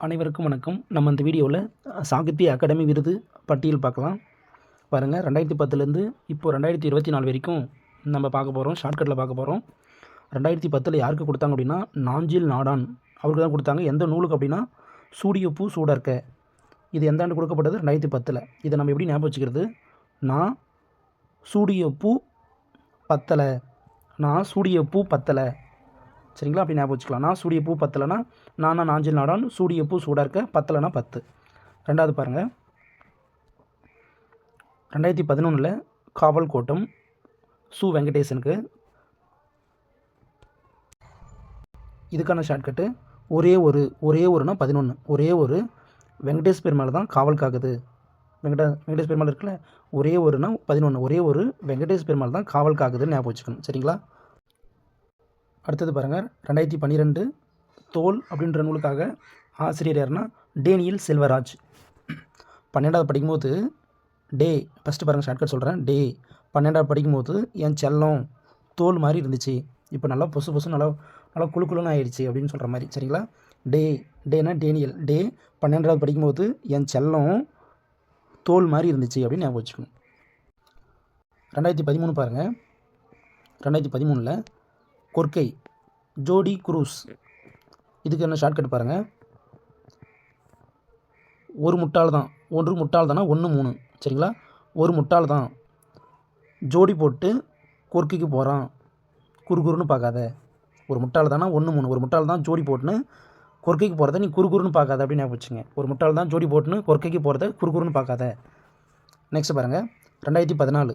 அனைவருக்கும் வணக்கம். நம்ம இந்த வீடியோவில் சாகித்ய அகாடமி விருது பட்டியல் பார்க்கலாம். பாருங்கள் ரெண்டாயிரத்தி பத்துலேருந்து இப்போ ரெண்டாயிரத்தி இருபத்தி நாலு வரைக்கும் நம்ம பார்க்க போகிறோம் ஷார்ட்கட்டில் பார்க்க போகிறோம் ரெண்டாயிரத்தி பத்தில் யாருக்கு கொடுத்தாங்க அப்படின்னா நாஞ்சில் நாடான். அவருக்கு தான் கொடுத்தாங்க. எந்த நூலுக்கு அப்படின்னா சூடிய பூ சூடர்க்க இது எந்த ஆண்டு கொடுக்கப்பட்டது? ரெண்டாயிரத்தி பத்தில். இதை நம்ம எப்படி ஞாபகம் வச்சுக்கிறது? நான் சூடிய பூ பத்தலை. நான் சூடிய பூ பத்தலை. சரிங்களா? அப்படி ஞாபகம் வச்சுக்கலாம். நான் சூடிய பூ பத்தலைனா நானா நாஞ்சில் நாடான் சூடிய பூ சூடாக இருக்க பத்தலைனா பத்து. ரெண்டாவது பாருங்கள் ரெண்டாயிரத்தி பதினொன்றில் காவல் கோட்டம் சு வெங்கடேசனுக்கு. இதுக்கான ஷார்ட்கட்டு ஒரே ஒரு ஒரே ஒருனா பதினொன்று ஒரே ஒரு வெங்கடேஷ் பெருமாள் தான் காவல் காக்குது. வெங்கட வெங்கடேஷ் பெருமாள் இருக்குல்ல? ஒரே ஒருனா பதினொன்று ஒரே ஒரு வெங்கடேஷ் பெருமாள் தான் காவல் காக்குதுன்னு ஞாபகம் வச்சுக்கணும். சரிங்களா? அடுத்தது பாருங்கள் ரெண்டாயிரத்தி பன்னிரெண்டு தோல் அப்படின்ற நூலுக்காக ஆசிரியர் யாருன்னா டேனியல் செல்வராஜ். பன்னெண்டாவது படிக்கும்போது டே ஃபஸ்ட்டு பாருங்கள் ஷார்ட்கட் சொல்கிறேன் டே. பன்னெண்டாவது படிக்கும்போது என் செல்லம் தோல் மாதிரி இருந்துச்சு. இப்போ நல்லா பொசு பொசு நல்லா நல்லா குழு குழுன்னு ஆயிடுச்சு அப்படின்னு சொல்கிற மாதிரி சரிங்களா? டே டேனா டேனியல். டே பன்னெண்டாவது படிக்கும்போது என் செல்லம் தோல் மாதிரி இருந்துச்சு அப்படின்னு ஞாபகம் வச்சுக்கணும். ரெண்டாயிரத்தி பதிமூணு பாருங்கள் ரெண்டாயிரத்தி பதிமூணில் கொர்க்கை ஜோடி குரூஸ். இதுக்கு என்ன ஷார்ட்கட் பாருங்கள் ஒரு முட்டாள் தான். ஒன்று முட்டாள் தானா? ஒன்று மூணு. சரிங்களா? ஒரு முட்டாள் தான். ஜோடி போட்டு கொர்க்கைக்கு போகிறான் குறுகுறுன்னு பார்க்காத. ஒரு முட்டாள் தானா? ஒன்று மூணு. ஒரு முட்டாள் தான் ஜோடி போட்டுன்னு கொர்க்கைக்கு போகிறத நீ குறுகுறுன்னு பார்க்காத அப்படின்னு ஞாபகம் வச்சுங்க. ஒரு முட்டாள் தான் ஜோடி போட்டுன்னு கொர்க்கைக்கு போகிறத குறுகுறுன்னு பார்க்காத. நெக்ஸ்ட் பாருங்கள் ரெண்டாயிரத்தி பதினாலு.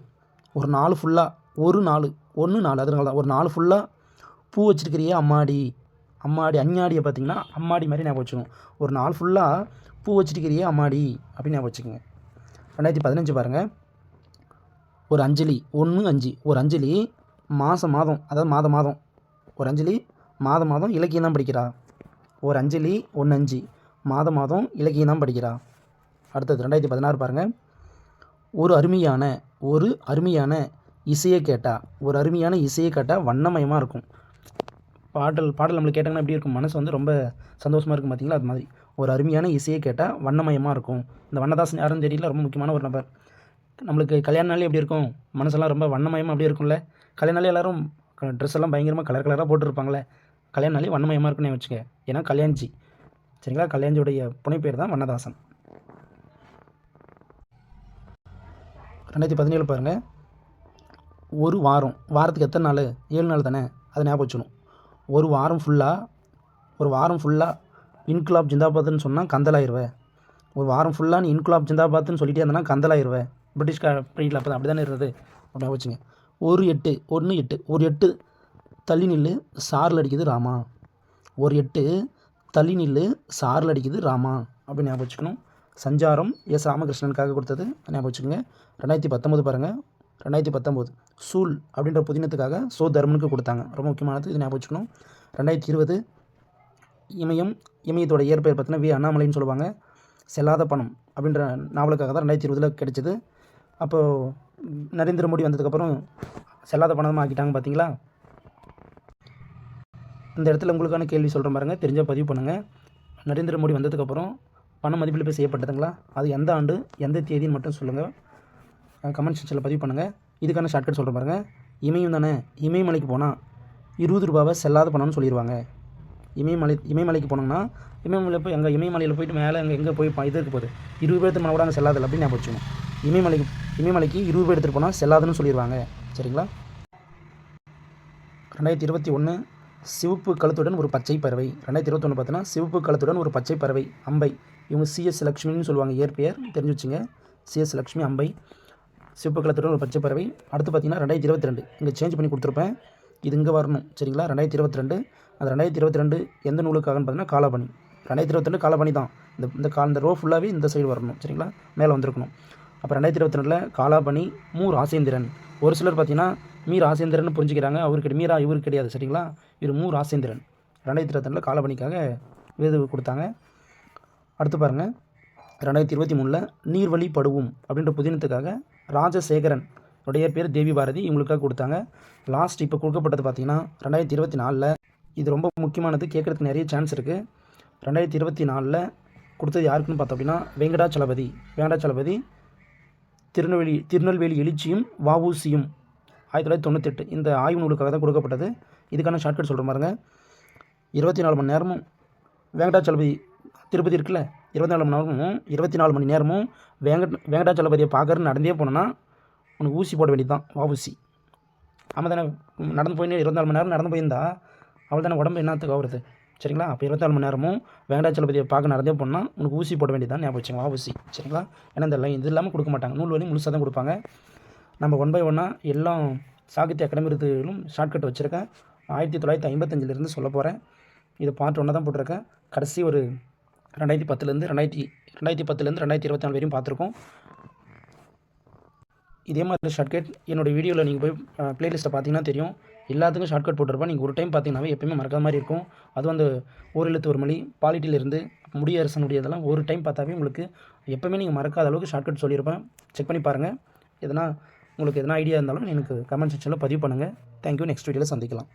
ஒரு நாலு ஃபுல்லாக ஒரு நாலு ஒன்று நாலு. அதனால தான். ஒரு நாலு ஃபுல்லாக பூ வச்சுருக்கிறியே அம்மாடி அம்மாடி அஞ்ஞாடியை பார்த்தீங்கன்னா அம்மாடி மாதிரி ஞாபகம் வச்சுக்கணும். ஒரு நாள் ஃபுல்லாக பூ வச்சுருக்கிறியே அம்மாடி அப்படின்னு ஞாபகம் வச்சுக்கோங்க. ரெண்டாயிரத்தி பதினஞ்சு பாருங்கள் ஒரு அஞ்சலி ஒன்று அஞ்சு. ஒரு அஞ்சலி மாதம் மாதம் அதாவது மாதம் மாதம். ஒரு அஞ்சலி மாதம் மாதம் இலக்கியம் தான் படிக்கிறா. ஒரு அஞ்சலி ஒன்று அஞ்சு. மாதம் மாதம் இலக்கியம் தான் படிக்கிறா. அடுத்தது ரெண்டாயிரத்தி பதினாறு பாருங்கள் ஒரு அருமையான ஒரு அருமையான இசையை கேட்டால் ஒரு அருமையான இசையை கேட்டால் வண்ணமயமாக இருக்கும். பாடல் பாடல் நம்மளுக்கு கேட்டாங்கன்னா எப்படி இருக்கும்? மனசு வந்து ரொம்ப சந்தோஷமாக இருக்கும் பார்த்தீங்களா அது மாதிரி. ஒரு அருமையான இசையை கேட்டால் வண்ணமயமாக இருக்கும். இந்த வண்ணதாசன் யாருன்னு தெரியல? ரொம்ப முக்கியமான ஒரு நபர். நம்மளுக்கு கல்யாணம்னாலே எப்படி இருக்கும்? மனசெல்லாம் ரொம்ப வண்ணமயமாக அப்படி இருக்கும்ல? கல்யாணாலே எல்லோரும் ட்ரெஸ் எல்லாம் பயங்கரமாக கலர் கலராக போட்டுருப்பாங்களே? கல்யாணாலே வண்ணமயமாக இருக்குன்னு வச்சுக்க ஏன்னா கல்யாண்ஜி. சரிங்களா? கல்யாண்ஜியுடைய புனைப்பேர் தான் வண்ணதாசன். ரெண்டாயிரத்தி பதினேழு பாருங்கள் ஒரு வாரம். வாரத்துக்கு எத்தனை நாள்? ஏழு நாள் தானே? அதை ஞாபகம் வச்சுக்கணும். ஒரு வாரம் ஃபுல்லாக ஒரு வாரம் ஃபுல்லாக இன்குலாப் ஜிந்தாபாத்னு சொன்னால் கந்தலாயிருவேன் ஒரு வாரம் ஃபுல்லாக நீ இன்குலாப் ஜிந்தாபாத்னு சொல்லிட்டே இருந்தனா கந்தலாயிருவேன் பிரிட்டிஷ் பீரியடில் அப்போ அப்படி தானே இருந்தது. அப்படின்னா வச்சுங்க. ஒரு எட்டு ஒன்று எட்டு ஒரு எட்டு தள்ளி நில்லு சாரில் அடிக்குது ராமா. ஒரு எட்டு தள்ளி நில்லு சாரில் அடிக்குது ராமா. அப்படின்னு ஞாபகம் வச்சுக்கணும். சஞ்சாரம் எஸ் ராமகிருஷ்ணனுக்காக கொடுத்தது. ஞாபகம் வச்சுக்கோங்க. ரெண்டாயிரத்தி பத்தொம்போது பாருங்கள் ரெண்டாயிரத்தி பத்தொம்போது சூல் அப்படின்ற புதினத்துக்காக சோ தர்மனுக்கு கொடுத்தாங்க. ரொம்ப முக்கியமானது இது ஞாபகம் வச்சுக்கணும். ரெண்டாயிரத்தி இருபது இமயம் இமயத்தோட இயற்பெயர் பார்த்தீங்கன்னா வி. அண்ணாமலைன்னு சொல்லுவாங்க. செல்லாத பணம் அப்படின்ற நாவலுக்காக தான் ரெண்டாயிரத்தி இருபதில் கிடைச்சிது. அப்போது நரேந்திர மோடி வந்ததுக்கப்புறம் செல்லாத பணமாக ஆக்கிட்டாங்க பார்த்தீங்களா இந்த இடத்துல உங்களுக்கான கேள்வி சொல்கிறேன் பாருங்கள் தெரிஞ்சால் பதிவு பண்ணுங்கள் நரேந்திர மோடி வந்ததுக்கப்புறம் பண மதிப்பிழப்பு செய்யப்பட்டதுங்களா? அது எந்த ஆண்டு எந்த தேதின்னு மட்டும் சொல்லுங்கள் கமெண்ட் செக்ஷனில் பதிவு பண்ணுங்கள் இதுக்கான ஷார்ட்கட் சொல்கிறேன் பாருங்கள் இமயம் தானே? இமயமலைக்கு போனால் இருபது ரூபாவை செல்லாத பணம்னு சொல்லிடுவாங்க இமயமலை இமயமலைக்கு போனோம்னா இமயமலை போய் எங்கள் இமயமலையில் போயிட்டு மேலே அங்கே எங்கே போய் இது இருக்க போகுது இருபது பேர் எடுத்துகிட்டு கூட அங்கே செல்லாதில்ல அப்படின்னு ஞாபகம் வச்சுக்கணும். இமயமலைக்கு இமயமலைக்கு இருபது பேர் எடுத்துகிட்டு போனால் செல்லாதுன்னு சொல்லிடுவாங்க சரிங்களா? ரெண்டாயிரத்தி இருபத்தி ஒன்று சிவப்பு கழுத்துடன் ஒரு பச்சை பறவை. ரெண்டாயிரத்தி இருபத்தொன்று பார்த்தீங்கன்னா சிவப்பு கழுத்துடன் ஒரு பச்சை பறவை அம்பை. இவங்க சிஎஸ் லக்ஷ்மின்னு சொல்லுவாங்க இயற்பெயர். தெரிஞ்சு வச்சுங்க. சிஎஸ் லக்ஷ்மி அம்பை. சிவப்பு கலத்துடன் ஒரு பச்சை பறவை அடுத்து பார்த்தீங்கன்னா ரெண்டாயிரத்தி இருபத்தி ரெண்டு இங்கே சேஞ்ச் பண்ணி கொடுத்துருப்பேன். இது இங்கே வரணும். சரிங்களா? ரெண்டாயிரத்தி இருபத்தி ரெண்டு அது ரெண்டாயிரத்தி இருபத்தி ரெண்டு எந்த நூலுக்காகன்னு பார்த்தீங்கன்னா காலாபணி. ரெண்டாயிரத்தி இருபத்தி ரெண்டு காலாபணி தான். இந்த இந்த கா இந்த ரோ ஃபுல்லாகவே இந்த சைடு வரணும். சரிங்களா? மேலே வந்திருக்கணும். அப்போ ரெண்டாயிரத்தி இருபத்தி ரெண்டில் காலாபணி மூ ராசேந்திரன். ஒரு சிலர் பார்த்தீங்கன்னா மீ ராசேந்திரன் புரிஞ்சுக்கிறாங்க. அவருக்கு மீரா இவருக்கு கிடையாது. சரிங்களா? இவர் மூ ராசேந்திரன். ரெண்டாயிரத்தி இருபத்தி ரெண்டில் காலாபணிக்காக விருது கொடுத்தாங்க. அடுத்து பாருங்கள் ரெண்டாயிரத்தி இருபத்தி மூணில் நீர்வழி படுவும் அப்படின்ற புதினத்துக்காக ராஜசேகரன் உடைய பேர் தேவி பாரதி இவங்களுக்காக கொடுத்தாங்க. லாஸ்ட் இப்போ கொடுக்கப்பட்டது பார்த்தீங்கன்னா ரெண்டாயிரத்தி இருபத்தி நாலில் இது ரொம்ப முக்கியமானது கேட்குறதுக்கு நிறைய சான்ஸ் இருக்குது ரெண்டாயிரத்தி இருபத்தி நாலில் கொடுத்தது யாருக்குன்னு பார்த்தோம் அப்படின்னா வெங்கடாச்சலபதி. வெங்கடாச்சலபதி திருநெல்வேலி திருநெல்வேலி எழுச்சியும் வஉசியும். ஆயிரத்தி தொள்ளாயிரத்தி தொண்ணூத்தெட்டு இந்த ஆய்வு நூலுக்காக தான் கொடுக்கப்பட்டது. இதுக்கான ஷார்ட்கட் சொல்கிற பாருங்க. இருபத்தி நாலு மணி நேரமும் வெங்கடாச்சலபதி திருப்பதி இருக்குல்ல? இருபத்தி நாலு மணி நேரமும் இருபத்தி நாலு மணி நேரமும் வெங்கட் வெங்கடாச்சலபதியை பார்க்கறன்னு நடந்தே போனோன்னா உனக்கு ஊசி போட வேண்டியது தான் வஉசி. ஆமாம் தானே நடந்து போய் இருபத்தி நாலு மணி நேரம் நடந்து போயிருந்தா அவள் தானே உடம்பு என்னத்துக்கு ஆகுறது சரிங்களா? அப்போ இருபத்தி நாலு மணி நேரமும் வெங்கடாச்சலபதியை பார்க்க நடந்தே போனால் உனக்கு ஊசி போட வேண்டியது தான் ஞாபகம் வச்சுங்க ஊசி சரிங்களா? ஏன்னா இந்த லைன் இது இல்லாமல் கொடுக்க மாட்டாங்க. நூல் வழி முழுசாக தான் கொடுப்பாங்க. நம்ம ஒன் பை ஒன்னாக எல்லாம் சாகித்ய அகாடமி விருதுகளும் ஷார்ட்கட் வச்சுருக்கேன். ஆயிரத்தி தொள்ளாயிரத்தி ஐம்பத்தஞ்சிலேருந்து சொல்ல போகிறேன் இது பார்ட் ஒன்று தான் போட்டிருக்கேன். கடைசி ஒரு ரெண்டாயிரத்தி பத்துலேருந்து ரெண்டாயிரத்தி ரெண்டாயிரத்தி பத்துலேருந்து ரெண்டாயிரத்தி இருபத்தி நாலு வரையும் பார்த்துருக்கோம். இதே மாதிரி ஷார்ட்கட் என்னோடய வீடியோவில் நீங்கள் போய் ப்ளேலிஸ்ட்டை பார்த்தீங்கன்னா தெரியும். எல்லாத்துக்கும் ஷார்ட்கட் போட்டிருப்பேன். நீங்கள் ஒரு டைம் பார்த்தீங்கன்னாவே எப்பயுமே மறக்காத மாதிரி இருக்கும். அதுவும் அந்த ஓரெழுத்து ஒரு மொழி பாலிட்டியிலிருந்து முடியரசனுடைய இதெல்லாம் ஒரு டைம் பார்த்தாவே உங்களுக்கு எப்போவுமே நீங்கள் மறக்காத அளவுக்கு ஷார்ட்கட் சொல்லியிருப்பேன். செக் பண்ணி பாருங்கள் எதனா உங்களுக்கு எதனா ஐடியா இருந்தாலும் எனக்கு கமெண்ட் செக்ஷனில் பதிவு பண்ணுங்கள் தேங்க்யூ நெக்ஸ்ட் வீடியோவில் சந்திக்கலாம்.